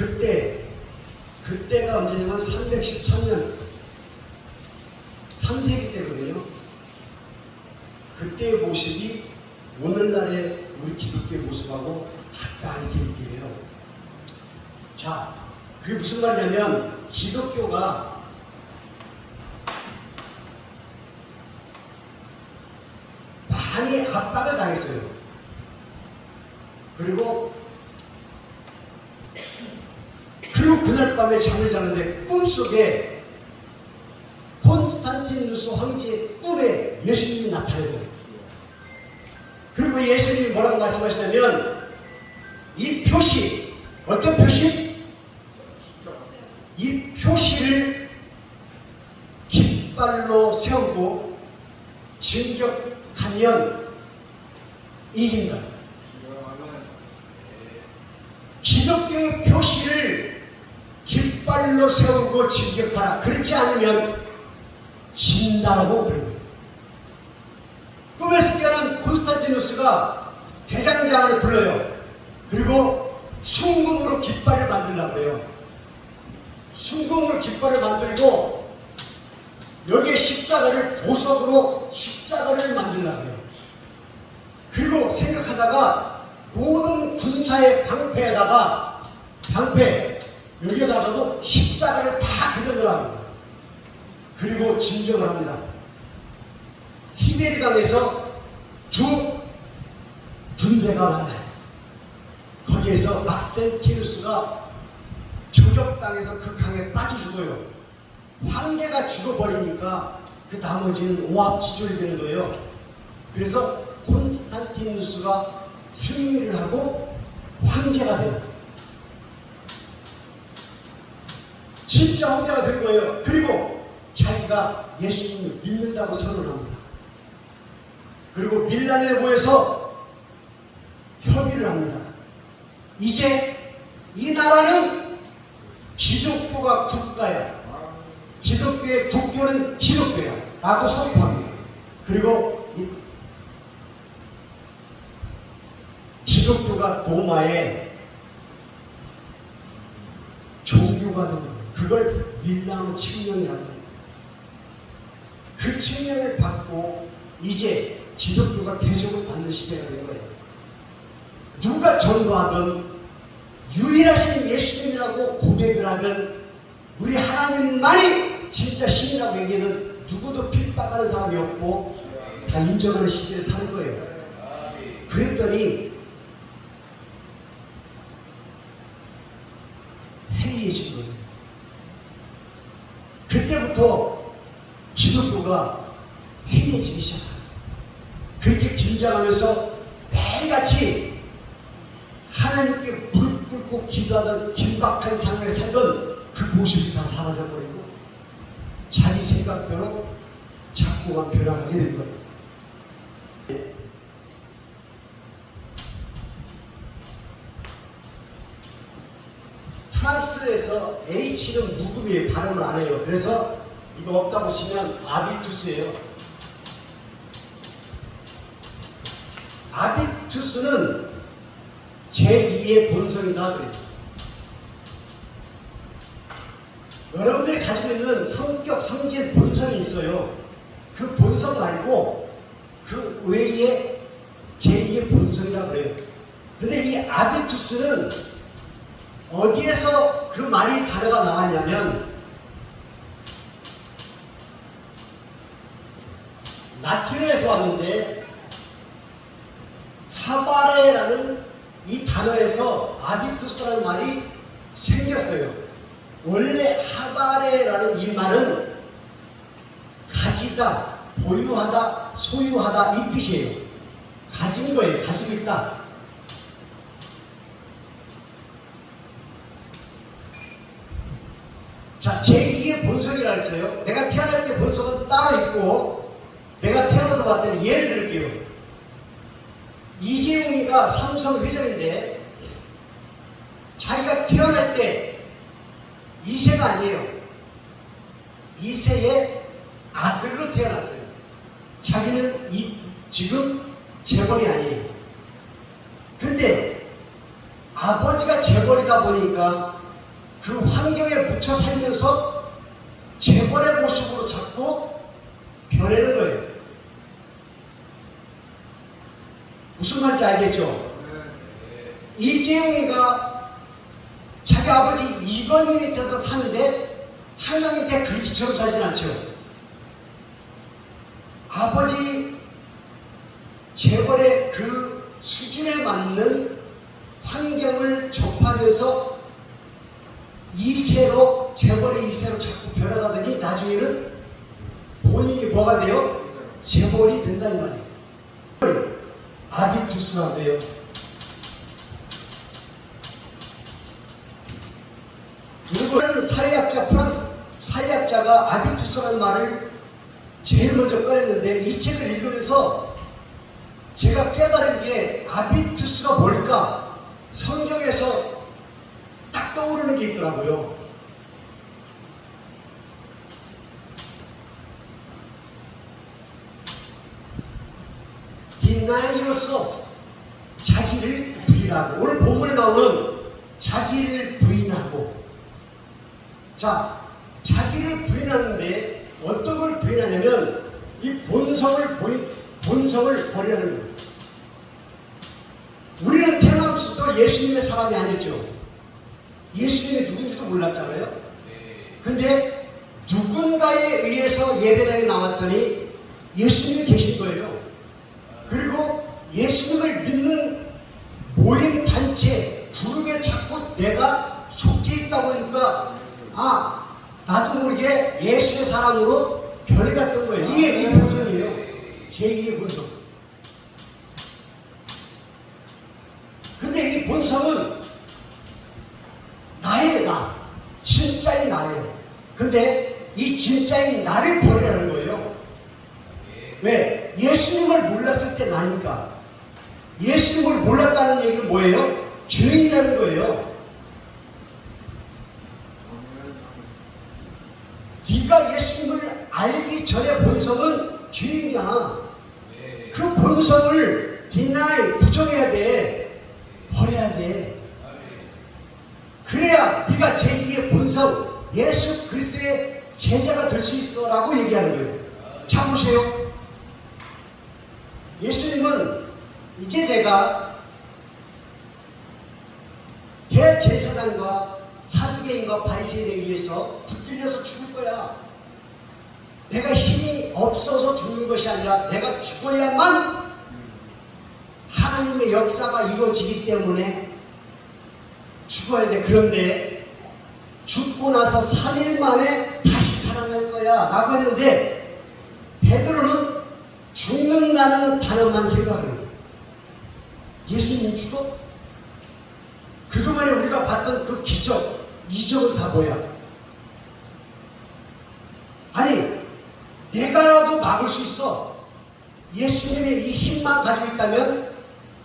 그때 그때가 언제냐면 313년 3세기 때거든요. 그때의 모습이 오늘날의 우리 기독교의 모습하고 같다는 얘기예요. 자, 그게 무슨 말이냐면 기독교가 많이 압박을 당했어요. 그리고 그리고 그날 밤에 잠을 자는데 꿈속에 콘스탄티누스 황제의 꿈에 예수님이 나타나요. 그리고 예수님이 뭐라고 말씀하시냐면 이 표시 어떤 표시? 이 표시를 깃발로 세우고 진격하면 이긴다. 기독교의 표시를 깃발로 세우고 진격하라. 그렇지 않으면 진다고 그런 거예요. 꿈에서 깨어난 콘스탄티누스가 대장장을 불러요. 그리고 순금으로 깃발을 만들라고 해요. 순금으로 깃발을 만들고 여기에 십자가를 보석으로 십자가를 만들라고 해요. 그리고 생각하다가 모든 군사의 방패에다가 방패 여기에다가도 십자가를 다 그려놓으라고 그리고 진정을 합니다. 티베리강에서 두 군대가 만나요. 거기에서 막센티누스가 저격당해서 그 강에 빠져 죽어요. 황제가 죽어버리니까 그 나머지는 오합지졸이 되는 거예요. 그래서 콘스탄티누스가 승리를 하고 황제가 돼요. 진짜 황제가 된 거예요. 그리고 자기가 예수님을 믿는다고 선언합니다. 그리고 밀란에 모여서 협의를 합니다. 이제 이 나라는 기독교가 국가야. 기독교의 국교는 기독교야. 라고 선포합니다. 그리고 이 기독교가 로마의 종교가 되는. 그걸 밀라노 칙령이라고 해요. 그 칙령을 받고 이제 기독교가 대접을 받는 시대가 된 거예요. 누가 전도하든 유일하신 예수님이라고 고백을 하든 우리 하나님만이 진짜 신이라고 얘기하는 누구도 핍박하는 사람이 없고 다 인정하는 시대를 사는 거예요. 그랬더니 해이해진 거예요. 그때부터 기독교가 해이해지기 시작합니다. 그렇게 긴장하면서 매일같이 하나님께 무릎 꿇고 기도하던 긴박한 삶을 살던 그 모습이 다 사라져버리고 자기 생각대로 자꾸만 변화하게 된 거예요. 프랑스에서 H는 묵음이에요. 발음을 안 해요. 그래서 이거 없다 보시면 아비투스예요. 아비투스는 제2의 본성이다 그래요. 여러분들이 가지고 있는 성격, 성질, 본성이 있어요. 그 본성 말고 그 외에 제2의 본성이라 그래요. 근데 이 아비투스는 어디에서 그 말이 단어가 나왔냐면 라틴어에서 왔는데 하바레라는 이 단어에서 아비투스라는 말이 생겼어요. 원래 하바레라는 이 말은 가지다, 보유하다, 소유하다 이 뜻이에요. 가진 거예요. 가지고 있다. 자, 제2의 본성이라 했어요. 내가 태어날 때 본성은 따로 있고, 내가 태어나서 봤더니 예를 들게요. 이재용이가 삼성 회장인데, 자기가 태어날 때 2세가 아니에요. 2세의 아들로 태어났어요. 자기는 이, 지금 재벌이 아니에요. 근데 아버지가 재벌이다 보니까 그 환경에 묻혀 살면서 재벌의 모습으로 자꾸 변하는 거예요. 무슨 말인지 알겠죠? 이재용이가 자기 아버지 이건희 밑에서 사는데 한강 밑에 글지처럼 살진 않죠. 아버지 재벌의 그 수준에 맞는 환경을 접하면서 이세로 재벌의 이세로 자꾸 변화가더니 나중에는 본인이 뭐가 돼요? 재벌이 된다 이 말이에요. 아비투스라고 해요. 일본은 사회학자 프랑스 사회학자가 아비투스라는 말을 제일 먼저 꺼냈는데 이 책을 읽으면서 제가 깨달은 게 아비투스가 뭘까 성경에서 딱 떠오르는 게 있더라고요. Deny. 자기를 부인하고. 오늘 본문에 나오는 자기를 부인하고. 자, 자기를 부인하는데 어떤 걸 부인하냐면 이 본성을 보인, 본성을 버리는 거예요. 우리는 태어나면서부터 예수님의 사람이 아니었죠. 예수님이 누군지도 몰랐잖아요. 근데 누군가에 의해서 예배당에 나왔더니 예수님이 계신 거예요. 그리고 예수님을 믿는 모임 단체 그룹에 자꾸 내가 속해 있다 보니까 아 나도 모르게 예수의 사랑으로 변해갔던 거예요. 이게 이 본성이에요. 제2의 본성. 근데 이 본성은 나의 나, 진짜인 나예요. 근데 이 진짜인 나를 버리라는 거예요. 왜? 예수님을 몰랐을 때 나니까. 예수님을 몰랐다는 얘기는 뭐예요? 죄인이라는 거예요. 네가 예수님을 알기 전에 본성은 죄인이야. 그 본성을 디나이 부정해야 돼. 버려야 돼. 그래야 네가 제2의 본성 예수 그리스도의 제자가 될 수 있어라고 얘기하는 거예요. 자 보세요. 예수님은 이제 내가 대제사장과 사두개인과 바리새인에 의해서 붙들려서 죽을 거야. 내가 힘이 없어서 죽는 것이 아니라 내가 죽어야만 하나님의 역사가 이루어지기 때문에 죽어야 돼. 그런데 죽고 나서 3일 만에 다시 살아날 거야. 라고 했는데 베드로는 죽는다는 단어만 생각을 해요. 예수님 죽어? 그동안에 우리가 봤던 그 기적, 이적은 다 뭐야? 아니, 내가라도 막을 수 있어. 예수님의 이 힘만 가지고 있다면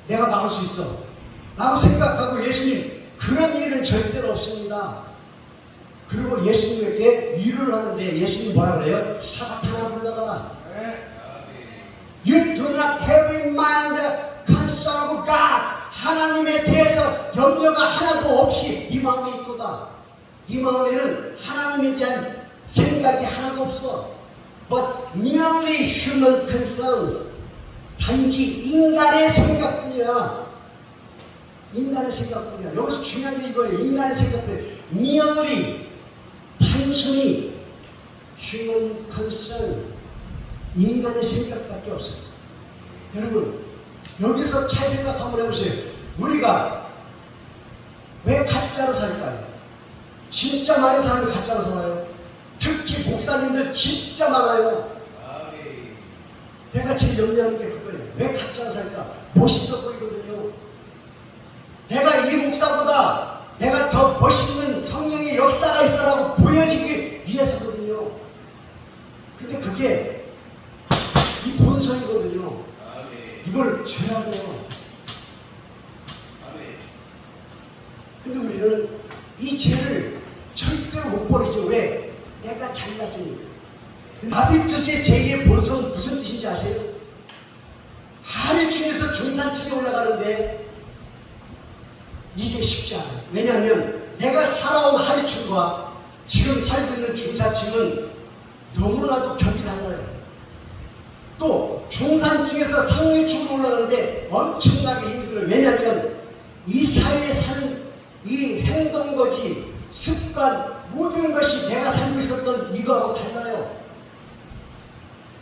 내가 막을 수 있어. 라고 생각하고 예수님, 그런 일은 절대로 없습니다. 그리고 예수님에게 위로를 하는데 예수님 뭐라 그래요? 사바타나 불러가라. You do not have in mind concern of God. 하나님에 대해서 염려가 하나도 없이 네 마음에 있도다. 네 마음에는 하나님에 대한 생각이 하나도 없어. But merely human concerns. 단지 인간의 생각뿐이야. 인간의 생각뿐이야. 여기서 중요한 게 이거예요. 인간의 생각뿐이야. merely 단순히 human concern. 인간의 생각밖에 없어요. 여러분, 여기서 잘 생각 한번 해보세요. 우리가 왜 가짜로 살까요? 진짜 많은 사람이 가짜로 살아요. 특히 목사님들 진짜 많아요. 내가 제일 염려하는 게 그거예요. 왜 가짜로 살까? 멋있어 보이거든요. 목사보다 내가 더 멋있는 성령의 역사가 있어라고 보여지기 위해서거든요. 근데 그게 이 본성이거든요. 이걸 죄라고 해요. 근데 우리는 이 죄를 절대로 못 버리죠. 왜? 내가 잘났으니까. 아비투스의 제2의 본성은 무슨 뜻인지 아세요? 하늘 중에서 중산층에 올라가는데 이게 쉽지 않아요. 왜냐하면 내가 살아온 하리충과 지금 살고 있는 중사층은 너무나도 격이 달라요. 또 중산층에서 상류층으로 올라가는데 엄청나게 힘이 들어요. 왜냐하면 이 사회에 사는 이 행동거지, 습관, 모든 것이 내가 살고 있었던 이거하고 달라요.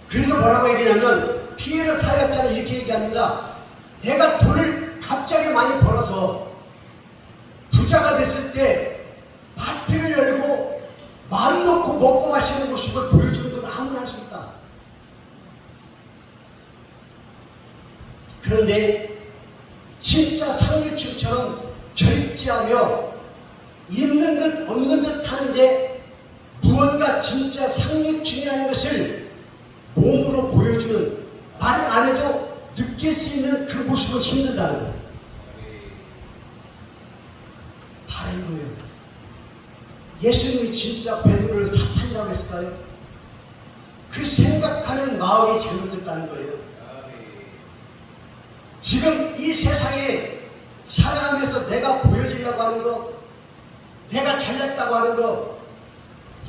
그래서 뭐라고 얘기하냐면 피에르 사역자는 이렇게 얘기합니다. 내가 돈을 갑자기 많이 벌어서 부자가 됐을 때 파티를 열고 마음 놓고 먹고 마시는 모습을 보여주는 건 아무나 할 수 있다. 그런데 진짜 상류층처럼 절제하며 있는 듯 없는 듯 하는데 무언가 진짜 상류층이라는 것을 몸으로 보여주는 말안 해도 느낄 수 있는 그 모습을 힘든다는 거예요. 바로 이거예요. 예수님이 진짜 베드로를 사탄이라고 했을까요? 그 생각하는 마음이 잘못됐다는 거예요. 지금 이 세상에 살아가면서 내가 보여주려고 하는 거, 내가 잘났다고 하는 거,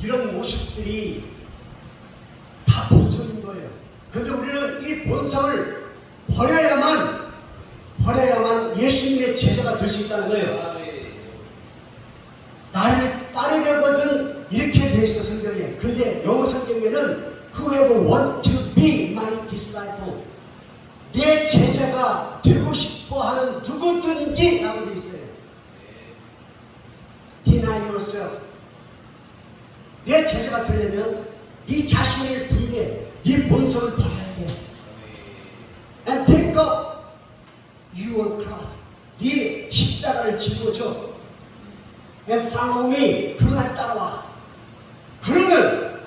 이런 모습들이 다 본성인 거예요. 근데 우리는 이 본성을 버려야만, 버려야만 예수님의 제자가 될 수 있다는 거예요. 나를 따르려거든 있어 성경에. 근데 영어 성경에는 whoever want to be my disciple 내 제자가 되고 싶어 하는 누구든지 라고 돼 있어요. Deny yourself. 내 제자가 되려면 네 자신을 부인해. 네 본성을 버려야 돼. And take up your cross. 네 십자가를 짊어져. And follow me. 그날 따라와. 그러면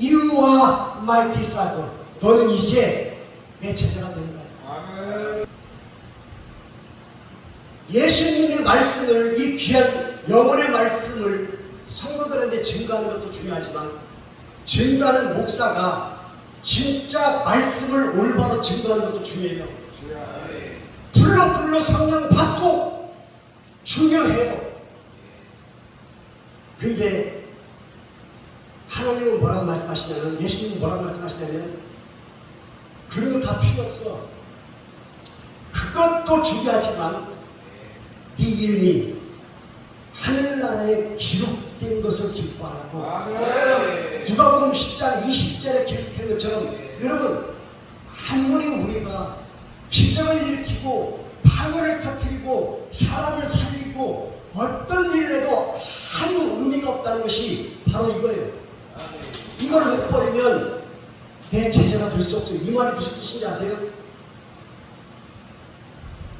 you are my disciple. 너는 이제 내 제자가 되는 거야. 예수님의 말씀을 이 귀한 영혼의 말씀을 성도들한테 증거하는 것도 중요하지만 증거하는 목사가 진짜 말씀을 올바로 증거하는 것도 중요해요. 불러 불러 성령 받고 중요해요. 근데 하나님은 뭐라고 말씀하시냐면 예수님은 뭐라고 말씀하시냐면 그런 거 다 필요 없어. 그것도 중요하지만 네 이름이 하늘나라에 기록된 것을 기뻐하라고 누가복음 10장 20절에 기록된 것처럼 여러분 아무리 우리가 기적을 일으키고 방언을 터뜨리고 사람을 살리고 어떤 일을 해도 아무 의미가 없다는 것이 바로 이거예요. 이걸 못 버리면 내 제자가 될 수 없어요. 이 말이 무슨 뜻인지 아세요?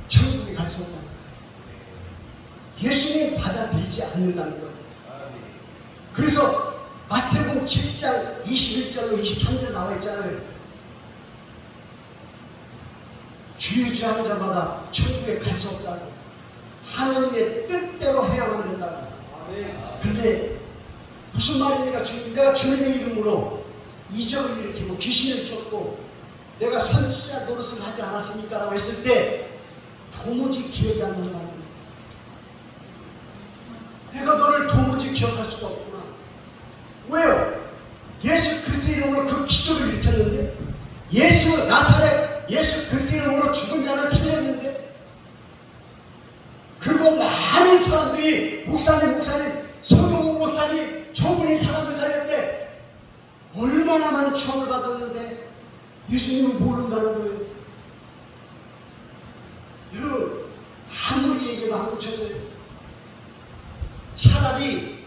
천국에 갈 수 없다는 거예요. 예수님 받아들이지 않는다는 거예요. 그래서 마태복음 7장 21절로 23절 나와 있잖아요. 주의주하는 자마다 천국에 갈 수 없다고. 하나님의 뜻대로 해야만 된다고. 근데 무슨 말입니까 주님? 내가 주님의 이름으로 이적을 일으키고 귀신을 쫓고 내가 선지자 노릇을 하지 않았습니까? 라고 했을 때 도무지 기억이 안 난다는 거예요. 내가 너를 도무지 기억할 수가 없구나. 왜요? 예수 그리스도 이름으로 그 기적을 일으켰는데 예수 나사렛 예수 그리스도 이름으로 죽은 자를 살렸는데 그리고 많은 사람들이 목사님 목사님 서동 추억을 받았는데 예수님을 모른다는 거예요 여러분 아무리 얘기해도 안 고쳐져요 차라리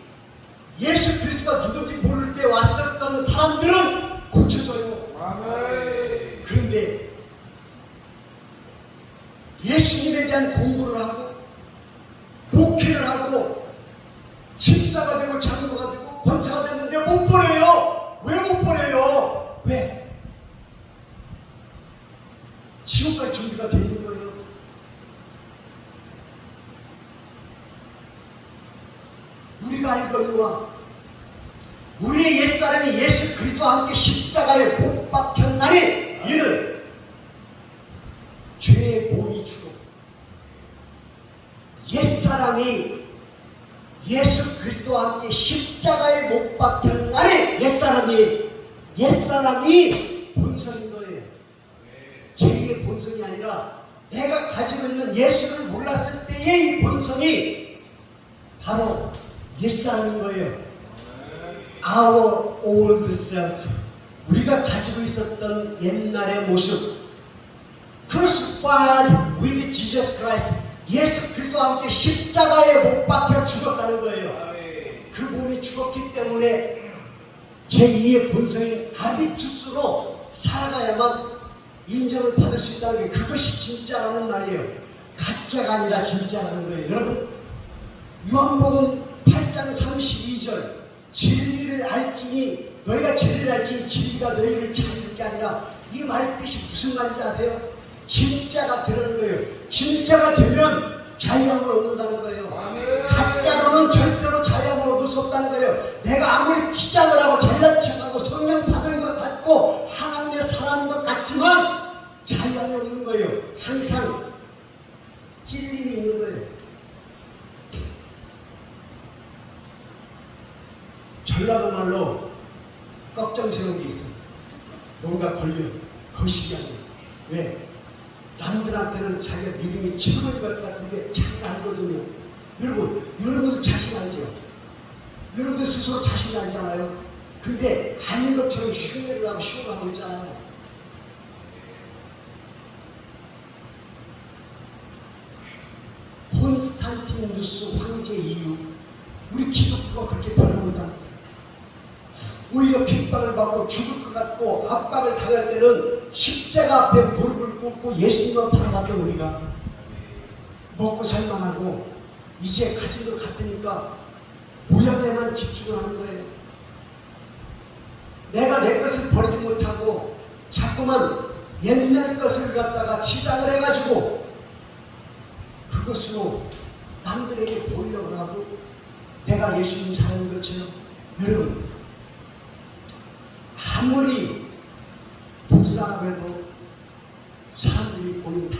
예수 그리스도가 누군지 모를 때 왔었던 사람들은 고쳐져요 그런데 예수님에 대한 공부를 하고 목회를 하고 집사가 되고 장로가 되고 권사가 됐는데 못 보내요. 왜 못 보내요? 왜? 지옥 갈 준비가 돼 있는 거예요. 우리가 알거니와 우리의 옛사람이 예수 그리스도와 함께 십자가에 못 박혔나니 이는 죄의 몸이 주고 옛사람이 예수 그리스도와 함께 십자가에 못 날에 옛사람이 옛사람이 본성인 거예요. 제2의 본성이 아니라 내가 가지고 있는 예수를 몰랐을 때의 이 본성이 바로 옛사람인 거예요. Our old self. 우리가 가지고 있었던 옛날의 모습. Crucified with Jesus Christ. 예수 그리스도와 함께 십자가에 못 박혀 죽었다는 거예요. 그 몸이 죽었기 때문에 제2의 본성인 아비투스로 살아가야만 인정을 받을 수 있다는 게 그것이 진짜라는 말이에요. 가짜가 아니라 진짜라는 거예요. 여러분, 요한복음 8장 32절 진리를 알지니 너희가 진리를 알지니 진리가 너희를 찾을 게 아니라 이 말 뜻이 무슨 말인지 아세요? 진짜가 되는 거예요. 진짜가 되면 자유함을 얻는다는 거예요. 가짜로는 절대로 자유함을 얻을 수 없다는 거예요. 내가 아무리 치장을 하고 잘난 척하고 성령 받은 것 같고 하나님의 사람인 것 같지만 자유함이 없는 거예요. 항상 찔림이 있는 거예요. 전라도 말로 걱정스러운 게 있어. 뭔가 걸려. 거시기 하는 왜? 남들한테는 자기가 믿음이 최고인 것 같은데 자기가 알거든요. 여러분, 여러분도 자신 알죠? 여러분들 스스로 자신 알잖아요. 근데 아닌 것처럼 흉내를 하고 쉬워가고 있잖아요. 콘스탄티누스 황제 이후 우리 기독교가 그렇게. 오히려 핍박을 받고 죽을 것 같고 압박을 당할 때는 십자가 앞에 무릎을 꿇고 예수님만 바라봤던 우리가 먹고 살만 하고 이제 가진 것 같으니까 모양에만 집중을 하는 거예요. 내가 내 것을 버리지 못하고 자꾸만 옛날 것을 갖다가 치장을 해가지고 그것으로 남들에게 보이려고 하고 내가 예수님 사랑하는 것처럼 여러분 아무리 복사라고 해도 사람들이 보면 다.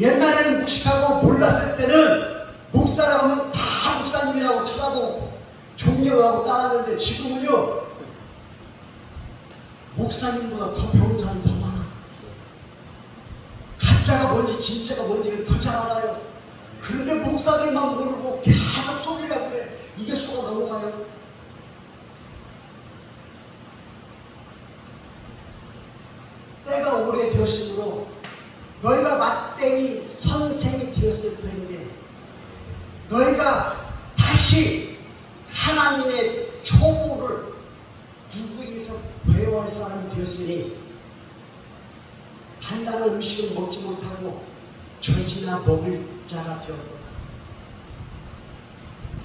옛날에는 무식하고 몰랐을 때는 목사라고 하면 다 목사님이라고 쳐다보고 존경하고 따랐는데 지금은요 목사님보다 더 배운 사람이 더 많아. 가짜가 뭔지 진짜가 뭔지를 더 잘 알아요. 그런데 목사들만 모르고 계속 속이려고 그래. 이게 속아 넘어가요 때가 오래되었으므로 너희가 막대기 선생이 되었을 터인데 너희가 다시 하나님의 초보를 누구에게서 배워할 사람이 되었으니 단단한 음식을 먹지 못하고 젖이나 먹을 자가 되었구나.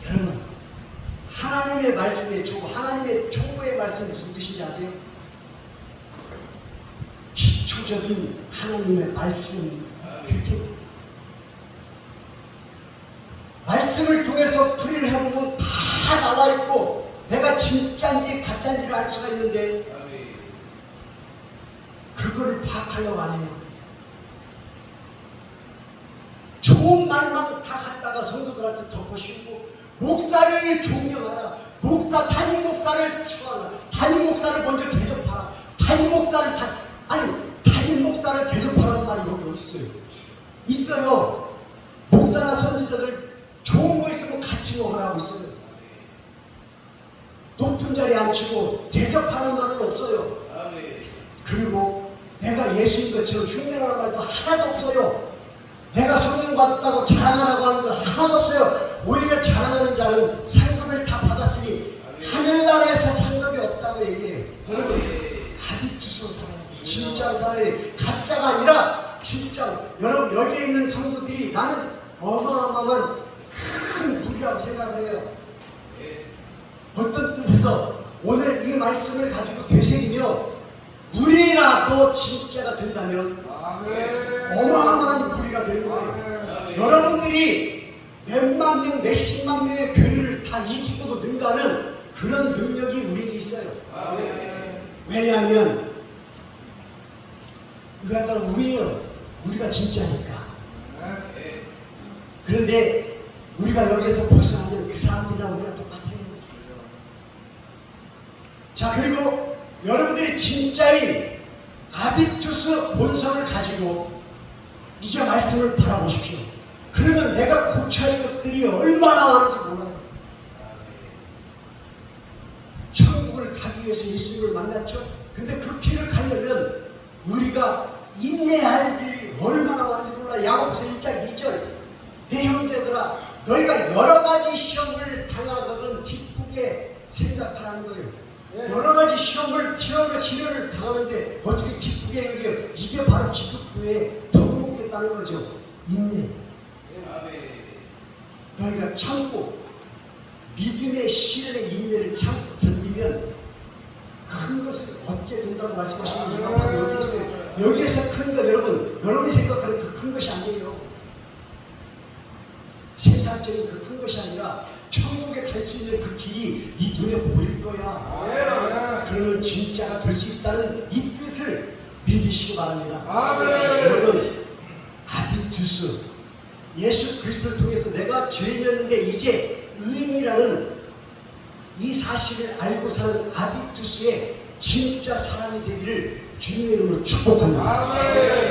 여러분, 하나님의 말씀의 초보, 하나님의 초보의 말씀 무슨 뜻인지 아세요? 기초적인 하나님의 말씀 그렇게 말씀을 통해서 풀이를 해보면 다 나와 있고 내가 진짜인지 가짜인지를 알 수가 있는데 그거를 파악하려고 안 해요. 좋은 말만 다 갖다가 성도들한테 덮어씌우고 목사를 존경하라. 목사 담임 목사를 추하라. 담임 목사를 먼저 대접하라. 담임 목사를 다 아니 목사를 대접하라는 말이 여기 어디 있어요? 있어요. 목사나 선지자들 좋은 거 있으면 같이 먹으라고 있어요. 높은 자리에 앉히고 대접하라는 말은 없어요. 그리고 내가 예수인 것처럼 흉내라는 말도 하나도 없어요. 내가 성령 받았다고 자랑하라고 하는 건 하나도 없어요. 오히려 자랑하는 자는 상급을 다 받았으니 하늘나라에서 상급이 없다고 얘기해요. 여러분, 하비투소 사람, 진짜 사람이 가짜가 아니라 진짜 여러분 여기에 있는 성도들이 나는 어마어마한 큰 무리라고 생각을 해요. 어떤 뜻에서 오늘 이 말씀을 가지고 되새기며 무리라고 진짜가 된다면 어마어마한 무리가 되는 거예요. 여러분들이 몇만 명, 몇십만 명의 교회를 다 이기고도 능가하는 그런 능력이 우리에게 있어요. 왜냐하면 다 우리요. 우리가 진짜니까. 그런데 우리가 여기에서 벗어나면 그 사람들이랑 우리가 똑같아요. 자 그리고 여러분들이 진짜인 아비투스 본성을 가지고 이제 말씀을 바라보십시오. 그러면 내가 고쳐야 할 것들이 얼마나 많은지 몰라요. 천국을 가기 위해서 예수님을 만났죠. 근데 그 길을 가려면 우리가 인내할 일이 얼마나 많은지 몰라. 야고보서 1장 2절 내 형제들아 너희가 여러 가지 시험을 당하거든 기쁘게 생각하라는 거예요. 여러 가지 시험을 시험과 시련을 당하는데 어떻게 기쁘게 여겨? 이게 바로 기쁘게 덕목했다는 거죠. 인내. 너희가 참고 믿음의 시련의 인내를 참고 견디면 큰 것을 얻게 된다고 말씀하시는 이유가 바로 여기 있어요. 여기에서 큰것 여러분 여러분이 생각하는 그 큰 것이 아니에요. 세상적인 그 큰 것이 아니라 천국에 갈 수 있는 그 길이 네 눈에 보일 거야. 그러면 진짜가 될 수 있다는 이 뜻을 믿으시기 바랍니다. 여러분 아비투스 예수 그리스도를 통해서 내가 죄인이었는데 이제 의인이라는 이 사실을 알고 사는 아비투스의 진짜 사람이 되기를 주님의 이름으로 축복합니다.